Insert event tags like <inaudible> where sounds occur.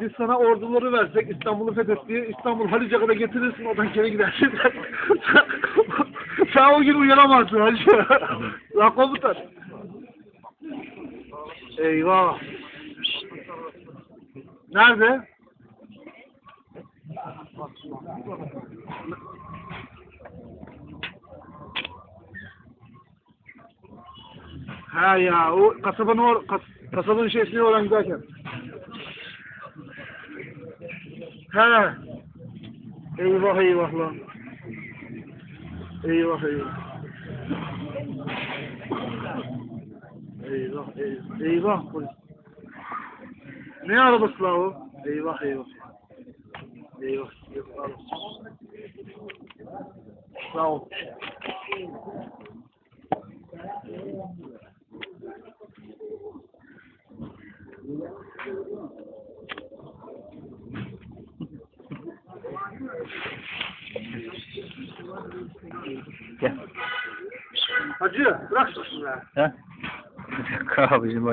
Biz sana orduları versek İstanbul'u fethet diye İstanbul Halice kadar getirirsin oradan geri gidersin. <laughs> sen o gün uyanamazsın hacı. <laughs> Lan komutan. Eyvah. Nerede? Ha ya o kasabanın or kas, kasabanın şeysini oradan giderken. He. Eyvah eyvah lan. Eyvah eyvah. Eyvah eyvah. Eyvah polis. Ne arabası la o? Eyvah eyvah. Eyvah. eyvah. Sağ ol. Gel. Hacı bırak şimdi. He? <laughs> Abicim